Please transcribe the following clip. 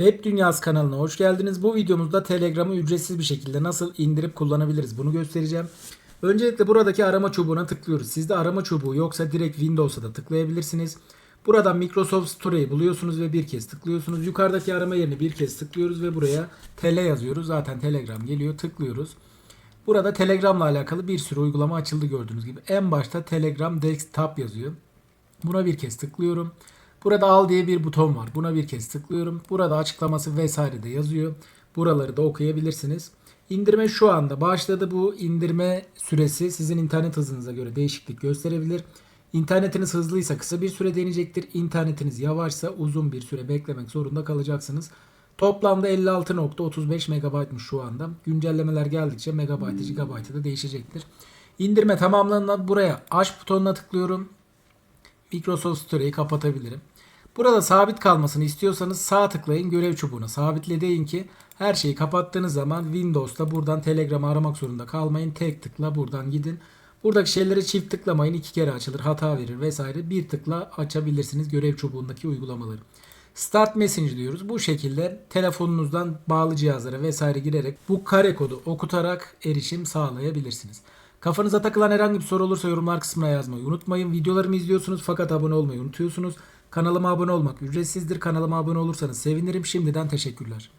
Web Dünyası kanalına hoş geldiniz. Bu videomuzda Telegram'ı ücretsiz bir şekilde nasıl indirip kullanabiliriz bunu göstereceğim. Öncelikle buradaki arama çubuğuna tıklıyoruz. Sizde arama çubuğu yoksa direkt Windows'a da tıklayabilirsiniz. Buradan Microsoft Store'yi buluyorsunuz ve bir kez tıklıyorsunuz. Yukarıdaki arama yerine bir kez tıklıyoruz ve buraya tele yazıyoruz. Zaten Telegram geliyor. Tıklıyoruz. Burada Telegram'la alakalı bir sürü uygulama açıldı gördüğünüz gibi. En başta Telegram Desktop yazıyor. Buna bir kez tıklıyorum. Burada al diye bir buton var. Buna bir kez tıklıyorum. Burada açıklaması vesaire de yazıyor. Buraları da okuyabilirsiniz. İndirme şu anda başladı. Bu indirme süresi sizin internet hızınıza göre değişiklik gösterebilir. İnternetiniz hızlıysa kısa bir süre deneyecektir. İnternetiniz yavaşsa uzun bir süre beklemek zorunda kalacaksınız. Toplamda 56.35 MB'mış şu anda. Güncellemeler geldikçe megabaytı, gigabaytı da değişecektir. İndirme tamamlandığında buraya aç butonuna tıklıyorum. Microsoft Store'yi kapatabilirim. Burada sabit kalmasını istiyorsanız sağ tıklayın görev çubuğuna sabitle deyin ki her şeyi kapattığınız zaman Windows'ta buradan Telegram'ı aramak zorunda kalmayın. Tek tıkla buradan gidin. Buradaki şeyleri çift tıklamayın. iki kere açılır hata verir vesaire. Bir tıkla açabilirsiniz görev çubuğundaki uygulamaları. Start Message diyoruz. Bu şekilde telefonunuzdan bağlı cihazlara vesaire girerek bu kare kodu okutarak erişim sağlayabilirsiniz. Kafanıza takılan herhangi bir soru olursa yorumlar kısmına yazmayı unutmayın. Videolarımı izliyorsunuz fakat abone olmayı unutuyorsunuz. Kanalıma abone olmak ücretsizdir. Kanalıma abone olursanız sevinirim. Şimdiden teşekkürler.